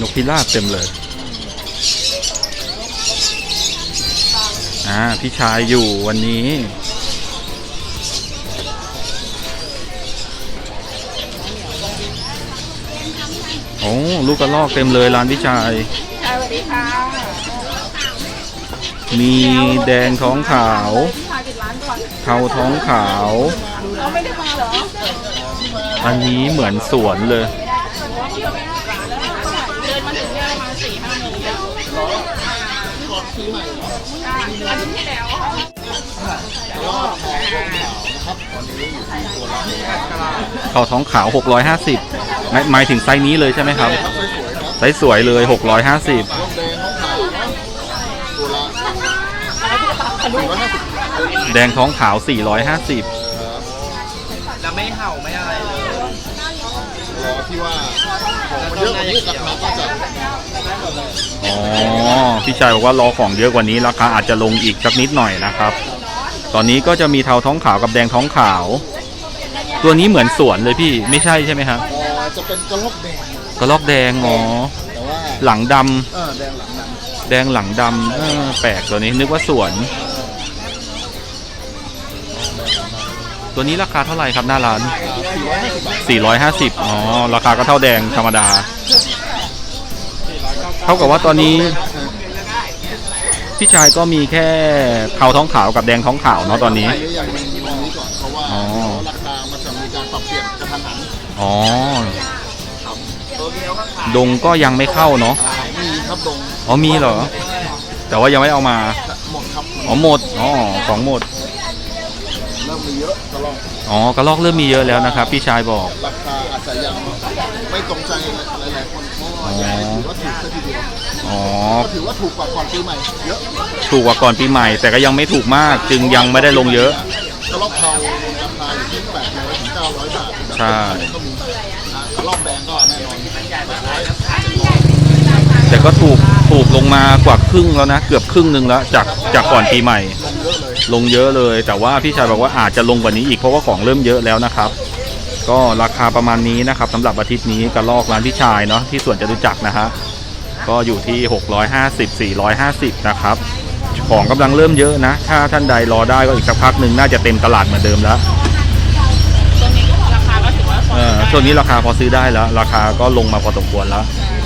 นกพิราบเต็มเลย อ่า พี่ชายอยู่วันนี้ โอ้ ลูกกระลอกเต็มเลยร้านพี่ชายสวัสดีค่ะมีแดงท้องขาวพี่ชายปิดร้านก่อนเทาท้องขาวเราไม่ได้มาเหรออันนี้เหมือนสวนเลย แล้วอ่าอาทิตย์ที่แล้วค่ะเทาท้องขาว 650หมายหมายถึงไซส์นี้เลยใช่ไหมครับไซส์สวยเลย 650แดงท้องขาว 450แล้วไม่เห่าไม่อะไรเลย รอที่ว่าของมันเยอะกว่านี้ราคาก็จะอ๋อพี่ชายบอกว่ารอของเยอะกว่านี้ราคาอาจจะลงอีกสักนิดหน่อยนะครับ ตอนนี้ก็จะมีเทาท้องขาวกับแดงท้องขาว ตัวนี้เหมือนสวนเลยพี่ไม่ใช่ใช่ไหมครับเอ่อจะเป็นกระรอกแดงกระลอกแดงอ๋อแต่ว่าหลังดำเออแดงหลังนั้นแดงหลังดำเออแปลกตัวนี้นึกว่าสวน ตัวนี้ราคาเท่าไหร่ครับหน้าร้านสี่ร้อยห้าสิบบาท 450 อ๋อ ราคาก็เท่าแดงธรรมดา เท่ากับว่าตอนนี้ พี่ชายก็มีแค่เทาท้องขาวกับแดงท้องขาวเนาะตอนนี้ อ๋อ ราคามันจะมีการปรับเปลี่ยนกระทันหัน อ๋อ ดงก็ยังไม่เข้าเนาะอ่ามีครับดง อ๋อมีเหรอ แต่ว่ายังไม่เอามา หมดครับ อ๋อหมด อ๋อของหมด มมีเยอะกระรอกอ๋อกระลอกเริ่มมีเยอะแล้วนะครับ พี่ชายบอก ราคาอาจจะยังไม่ตรงใจหลายๆคนเพราะว่ายังไม่ถือว่าถูกซะทีเดียวอ๋อ ก็ถือว่าถูกกว่าก่อนปีใหม่เยอะถูกกว่าก่อนปีใหม่ แต่ก็ยังไม่ถูกมาก จึงยังไม่ได้ลงเยอะ กระรอกเทาราคาอยู่ที่แปดร้อยถึงเก้าร้อยบาทใช่ ก็มีอ่ากระรอกแดงก็แน่นอนแต่ก็ถูกถูกลงมากว่าครึ่งแล้วนะ เกือบครึ่งหนึ่งแล้วจากจากก่อนปีใหม่ ลงเยอะเลย ลงเยอะเลย แต่ว่าพี่ชายบอกว่าอาจจะลงกว่านี้อีกเพราะว่าของเริ่มเยอะแล้วนะครับ ก็ราคาประมาณนี้นะครับสำหรับอาทิตย์นี้กระลอกร้านพี่ชายเนาะที่สวนจตุจักรนะฮะก็อยู่ที่ 650 450 นะครับ ของกำลังเริ่มเยอะนะ ถ้าท่านใดรอได้ก็อีกสักพักหนึ่งน่าจะเต็มตลาดเหมือนเดิมแล้วตัวนี้ก็ราคาก็ถือว่าพอเออช่วงนี้ราคาพอซื้อได้แล้ว ราคาก็ลงมาพอสมควรแล้วใช่